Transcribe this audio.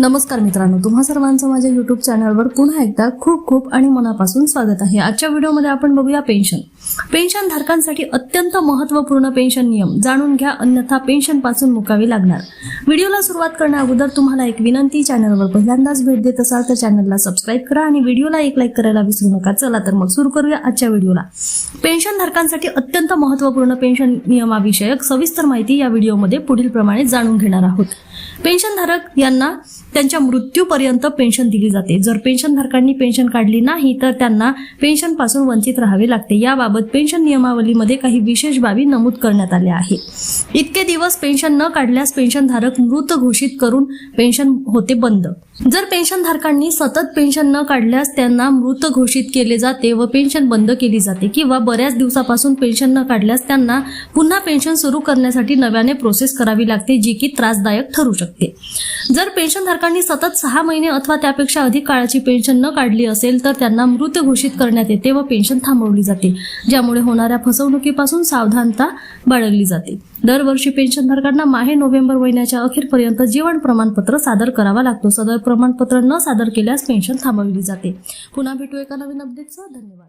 नमस्कार मित्रांनो तुम्हा सर्वांचं माझ्या युट्यूब चॅनलवर पुन्हा एकदा खूप खूप आणि मनापासून स्वागत आहे. आजच्या व्हिडिओमध्ये आपण बघूया पेन्शन पेन्शन धारकांसाठी अत्यंत महत्त्वपूर्ण पेन्शन नियम जाणून घ्या अन्यथा पेन्शनपासून मुकावी लागणार. व्हिडिओला सुरुवात करण्या अगोदर तुम्हाला एक विनंती चॅनलवर पहिल्यांदाच भेट देत असाल तर चॅनलला सबस्क्राईब करा आणि व्हिडिओला एक लाईक करायला विसरू नका. चला तर मग सुरू करूया आजच्या व्हिडिओला पेन्शन धारकांसाठी अत्यंत महत्त्वपूर्ण पेन्शन नियमाविषयक सविस्तर माहिती या व्हिडिओमध्ये पुढील प्रमाणे जाणून घेणार आहोत. पेन्शनधारक यांना त्यांच्या मृत्यूपर्यंत पेन्शन दिली जाते. जर पेन्शनधारकांनी पेन्शन काढली नाही तर त्यांना पेन्शनपासून वंचित राहावे लागते. याबाबत पेन्शन नियमावलीमध्ये काही विशेष बाबी नमूद करण्यात आल्या आहेत. इतके दिवस पेन्शन न काढल्यास पेन्शनधारक मृत घोषित करून पेन्शन होते बंद. जर पेन्शनधारकांनी सतत पेन्शन न काढल्यास त्यांना मृत घोषित केले जाते व पेन्शन बंद केली जाते किंवा बऱ्याच दिवसापासून पेन्शन न काढल्यास त्यांना पुन्हा पेन्शन सुरू करण्यासाठी नव्याने प्रोसेस करावी लागते जी की त्रासदायक ठरू शकते. जर पेन्शनधारकांनी सतत सहा महिने अथवा त्यापेक्षा अधिक काळाची पेन्शन न काढली असेल तर त्यांना मृत घोषित करण्यात येते व पेन्शन थांबवली जाते ज्यामुळे होणाऱ्या फसवणुकीपासून सावधानता बाळगली जाते. दरवर्षी पेन्शनधारकांना माहे नोव्हेंबर महिन्याच्या अखेरपर्यंत जीवन प्रमाणपत्र सादर करावा लागतो. सदर प्रमाणपत्र न सादर केल्यास पेन्शन थांबविली जाते. पुन्हा भेटू एका नवीन अपडेटसह धन्यवाद.